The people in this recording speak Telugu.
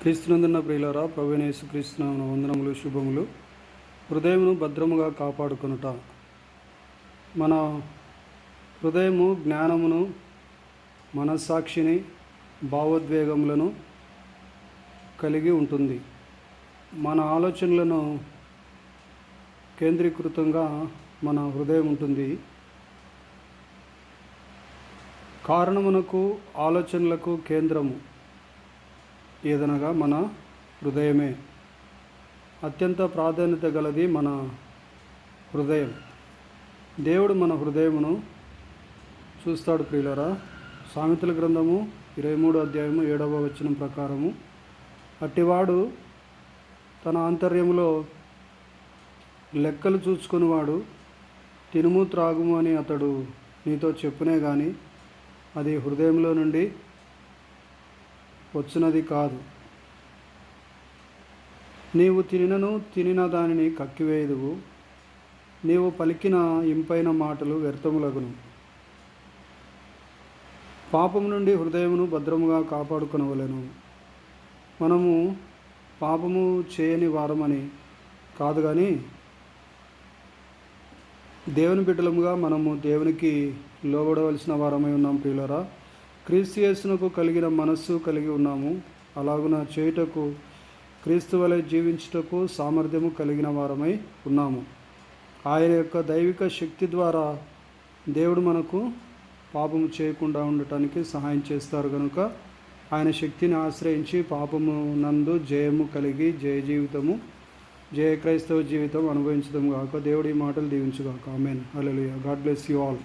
క్రీస్తునందున్న ప్రియులరా ప్రవీణేశు క్రీస్తు వందనములు శుభములు. హృదయమును భద్రముగా కాపాడుకొనుట. మన హృదయము జ్ఞానమును మనస్సాక్షిని భావోద్వేగములను కలిగి ఉంటుంది. మన ఆలోచనలను కేంద్రీకృతంగా మన హృదయం ఉంటుంది. కారణమునకు ఆలోచనలకు కేంద్రము. ఏదనగా మన హృదయమే. అత్యంత ప్రాధాన్యత గలది మన హృదయం. దేవుడు మన హృదయమును చూస్తాడు ప్రియులరా. సామెతల గ్రంథము ఇరవై మూడు అధ్యాయము ఏడవ వచనం ప్రకారము. అట్టివాడు తన ఆంతర్యంలో లెక్కలు చూసుకునివాడు తినుము త్రాగుము అని అతడు నీతో చెప్పునే కానీ అది హృదయంలో నుండి వచ్చినది కాదు. నీవు తినను తినిన దానిని కక్కివేయదువు. నీవు పలికిన ఇంపైన మాటలు వ్యర్థములగును. పాపం నుండి హృదయమును భద్రముగా కాపాడుకొనవలెను. మనము పాపము చేయని వారమని కాదు కానీ దేవుని బిడ్డలముగా మనము దేవునికి లోబడవలసిన వారమై ఉన్నాం ప్రియులరా. క్రీస్తుయేసునకు కలిగిన మనస్సు కలిగి ఉన్నాము. అలాగున చేయుటకు క్రీస్తు వలె జీవించుటకు సామర్థ్యము కలిగిన వారమై ఉన్నాము. ఆయన యొక్క దైవిక శక్తి ద్వారా దేవుడు మనకు పాపము చేయకుండా ఉండటానికి సహాయం చేస్తారు కనుక ఆయన శక్తిని ఆశ్రయించి పాపము నందు జయము కలిగి జయ జీవితము జయ క్రైస్తవ జీవితం అనుభవించడం కాక దేవుడి మాటలు దీవించుగాక. Amen. Hallelujah. God bless you all.